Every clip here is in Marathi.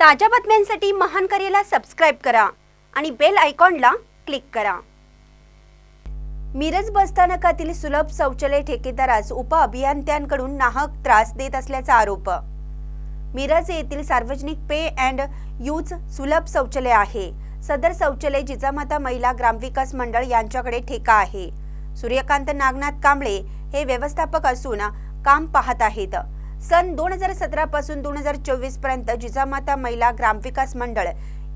ताज्या बातम्यांसाठी महान करेला सबस्क्राईब करा आणि बेल आयकॉनला क्लिक करा. मिरज बसस्थानकातील सुलभ शौचालय ठेकेदारास उपअभियंत्यांकडून नाहक त्रास देत असल्याचा आरोप. मिरज येथील सार्वजनिक पे अँड यूज सुलभ शौचालय आहे. सदर शौचालय जिजामाता महिला ग्रामविकास मंडळ यांच्याकडे ठेका आहे. सूर्यकांत नागनाथ कांबळे हे व्यवस्थापक असून काम पाहत आहेत. सन दोन हजार सतरा पासून दोन हजार चोवीसपर्यंत जिजामाता महिला ग्रामविकास मंडळ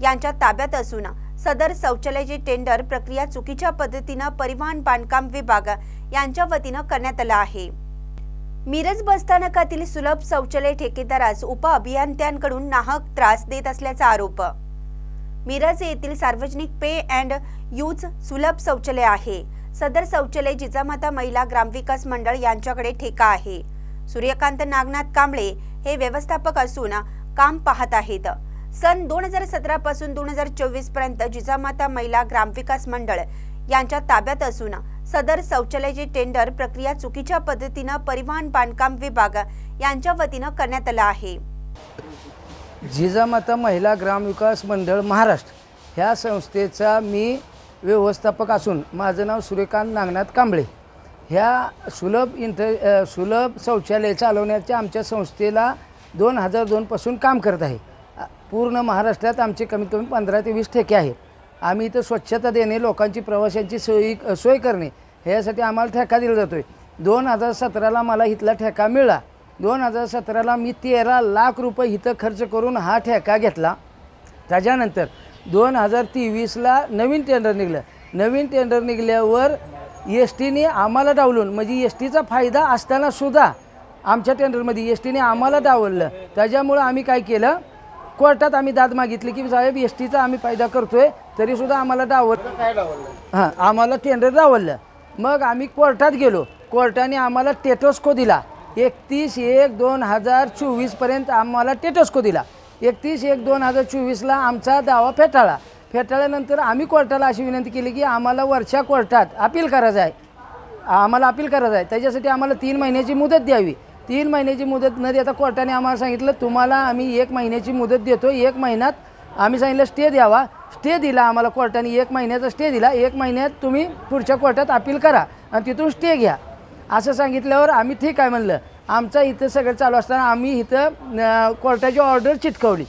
यांच्या ताब्यात असून सदर शौचालयाची टेंडर प्रक्रिया चुकीच्या पद्धतीनं परिवहन बांधकाम विभाग यांच्या वतीनं करण्यात आलं आहे. मिरज बसस्थानकातील सुलभ शौचालय ठेकेदारास उपअभियंत्यांकडून नाहक त्रास देत असल्याचा आरोप. मिरज येथील सार्वजनिक पे अँड यूज सुलभ शौचालय आहे. सदर शौचालय जिजामाता महिला ग्रामविकास मंडळ यांच्याकडे ठेका आहे. सूर्यकांत नागनाथ कांबळे हे व्यवस्थापक असून काम पाहत आहेत. सन दोन हजार सतरा पासून दोन हजार चोवीसपर्यंत जिजामाता महिला ग्रामविकास मंडळ यांच्या ताब्यात असून सदर शौचालयाची टेंडर प्रक्रिया चुकीच्या पद्धतीनं परिवहन बांधकाम विभाग यांच्या वतीनं करण्यात आलं आहे. जिजामाता महिला ग्रामविकास मंडळ महाराष्ट्र ह्या संस्थेचा मी व्यवस्थापक असून माझं नाव सूर्यकांत नागनाथ कांबळे. ह्या सुलभ इंट सुलभ शौचालय चालवण्याच्या आमच्या संस्थेला दोन हजार दोनपासून काम करत आहे. पूर्ण महाराष्ट्रात आमचे कमीत कमी पंधरा ते वीस ठेके आहेत. आम्ही इथं स्वच्छता देणे लोकांची प्रवाशांची सोयी सोय करणे ह्यासाठी आम्हाला ठेका दिला जातो आहे दोन हजार सतराला मला इथला ठेका मिळाला. दोन हजार सतराला मी तेरा लाख रुपये इथं खर्च करून हा ठेका घेतला. त्याच्यानंतर दोन हजार तेवीसला नवीन टेंडर निघलं. नवीन टेंडर निघल्यावर एस टीने आम्हाला डावलून म्हणजे एस टीचा फायदा असतानासुद्धा आमच्या टेंडरमध्ये एस टीने आम्हाला डावललं. त्याच्यामुळं आम्ही काय केलं? कोर्टात आम्ही दाद मागितली की साहेब एस टीचा आम्ही फायदा करतोय तरीसुद्धा आम्हाला डावल हां आम्हाला टेंडर डावललं. मग आम्ही कोर्टात गेलो. कोर्टाने आम्हाला टेटोस्को दिला. एकतीस एक दोन हजार चोवीसपर्यंत आम्हाला टेटोस्को दिला. एकतीस एक दोन हजार चोवीसला आमचा दावा फेटाळला. फेटाळल्यानंतर आम्ही कोर्टाला अशी विनंती केली की आम्हाला वरच्या कोर्टात अपील करायचं आहे. आम्हाला अपील करायचं आहे. त्याच्यासाठी आम्हाला तीन महिन्याची मुदत द्यावी. तीन महिन्याची मुदत न देता कोर्टाने आम्हाला सांगितलं तुम्हाला आम्ही एक महिन्याची मुदत देतो. एक महिन्यात आम्ही सांगितलं स्टे द्यावा. स्टे दिला आम्हाला कोर्टाने. एक महिन्याचा स्टे दिला. एक महिन्यात तुम्ही पुढच्या कोर्टात अपील करा आणि तिथून स्टे घ्या. असं सांगितल्यावर आम्ही ठीक आहे म्हणलं. आमचं इथं सगळं चालू असताना आम्ही इथं कोर्टाची ऑर्डर चिटकवली.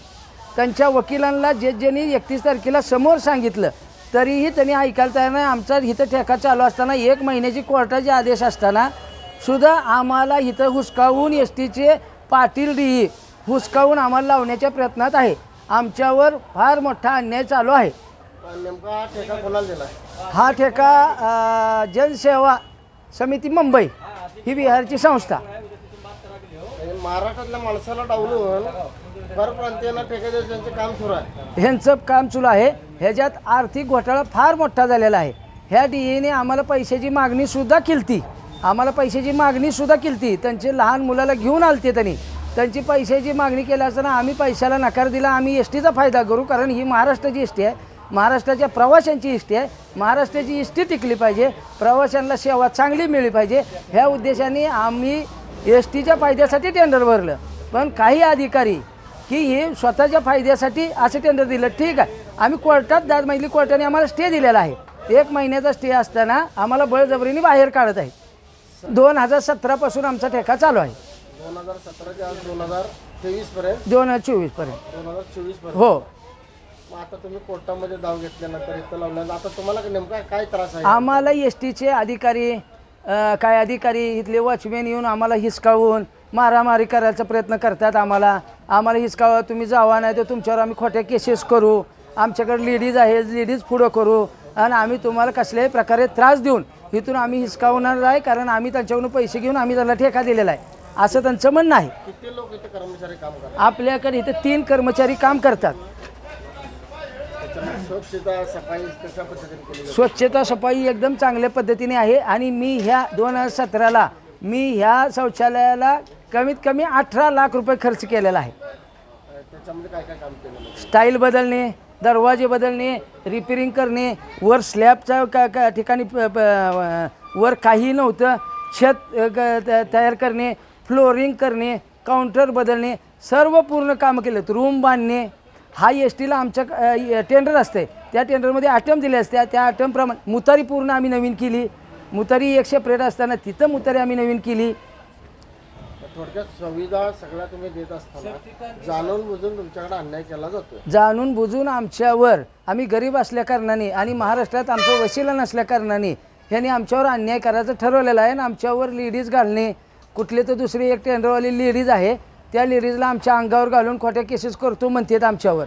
त्यांच्या वकिलांना जे ज्यांनी एकतीस तारखेला समोर सांगितलं तरीही त्यांनी ऐकायला तयार नाही. आमचा इथं ठेका चालू असताना एक महिन्याची कोर्टाचे आदेश असताना सुद्धा आम्हाला इथं हुसकावून एस टीचे पाटील डी हुसकावून आम्हाला लावण्याच्या प्रयत्नात आहे. आमच्यावर फार मोठा अन्याय चालू आहे. नेमका हा ठेका कोणाला दिला? हा ठेका अं, जनसेवा समिती मुंबई ही बिहारची संस्था. महाराष्ट्रातल्या माणसाला डावलून परप्रांतीयांना ठेका त्यांचं काम सुरू आहे. ह्यांचं काम सुरू आहे. ह्याच्यात आर्थिक घोटाळा फार मोठा झालेला आहे. ह्या डी एने आम्हाला पैशाची मागणीसुद्धा केलती. आम्हाला पैशाची मागणीसुद्धा केलती. त्यांचे लहान मुलाला घेऊन आलते त्यांनी. त्यांची पैशाची मागणी केली असताना आम्ही पैशाला नकार दिला. आम्ही एस टीचा फायदा करू कारण ही महाराष्ट्राची एस टी आहे. महाराष्ट्राच्या प्रवाशांची इष्टी आहे. महाराष्ट्राची इष्टी टिकली पाहिजे. प्रवाशांना सेवा चांगली मिळली पाहिजे. ह्या उद्देशाने आम्ही एस टीच्या फायद्यासाठी टेंडर भरलं. पण काही अधिकारी की हे स्वतःच्या फायद्यासाठी असं टेंडर दिलं. ठीक आहे. आम्ही कोर्टात दाद मागितली कोर्टाने आम्हाला स्टे दिलेला आहे. एक महिन्याचा स्टे असताना आम्हाला बळजबरीने बाहेर काढत आहे. दोन हजार सतरापासून आमचा ठेका चालू आहे. दोन हजार सतरा ते आज दोन हजार तेवीस पर्यंत? दोन हजार चोवीसपर्यंत दोन हजार चोवीसपर्यंत. हो. आता तुम्ही कोर्टामध्ये दाव घेतल्यानंतर इथं लावल्यानंतर आता तुम्हाला नेमका काय त्रास आहे? आम्हाला एस टीचे अधिकारी अ, काय अधिकारी इथले वॉचमॅन येऊन आम्हाला हिसकावून मारामारी करायचा प्रयत्न करतात आम्हाला. आम्हाला हिसकावा तुम्ही जावा नाही तर तुमच्यावर आम्ही खोट्या केसेस करू. आमच्याकडे लेडीज आहे लेडीज पुढं करू. आणि आम्ही तुम्हाला कसल्याही प्रकारे त्रास देऊन इथून आम्ही हिसकावणार आहे कारण आम्ही त्यांच्याकडून पैसे घेऊन आम्ही त्यांना ठेका दिलेला आहे. असं त्यांचं म्हणणं आहे. किती लोक इथे कर्मचारी काम करतात? आपल्याकडे इथे तीन कर्मचारी काम करतात. स्वच्छता सफाई कशा पद्धतीने केली जाते? स्वच्छता सफाई एकदम चांगल्या पद्धतीने आहे आणि मी ह्या दोन हजार सतराला मी ह्या शौचालयाला कमीत कमी अठरा लाख रुपये खर्च केलेला आहे. त्याच्यामध्ये काय काय काम केलं म्हणजे स्टाईल बदलणे दरवाजे बदलणे रिपेरिंग करणे वर स्लॅबच्या का का ठिकाणी प- प- वर काही नव्हतं. छत अ, त- तयार करणे फ्लोरिंग करणे काउंटर बदलणे सर्व पूर्ण कामं केलेत रूम बांधणे हा एस टीला आमच्या टेंडर असते. त्या टेंडरमध्ये आटम दिले असत्या त्या आटमप्रमाणे मुतारी पूर्ण आम्ही नवीन केली. मुतारी एक सेपरेट असताना तिथं मुतारी आम्ही नवीन केली. थोडक्यात सुविधा सगळ्या तुम्ही देत असताना जाणून बुजून तुमच्याकडे अन्याय केला जातोय. जाणून बुजून आमच्यावर आम्ही गरीब असल्या कारणाने आणि महाराष्ट्रात आमचं वशिला नसल्या कारणाने ह्यांनी आमच्यावर अन्याय करायचं ठरवलेलं आहे आणि आमच्यावर लेडीज घालणे. कुठले तर दुसरी एक टेंडरवाली लेडीज आहे. त्या लेडीजला आमच्या अंगावर घालून खोट्या केसेस करतो म्हणतात आमच्यावर.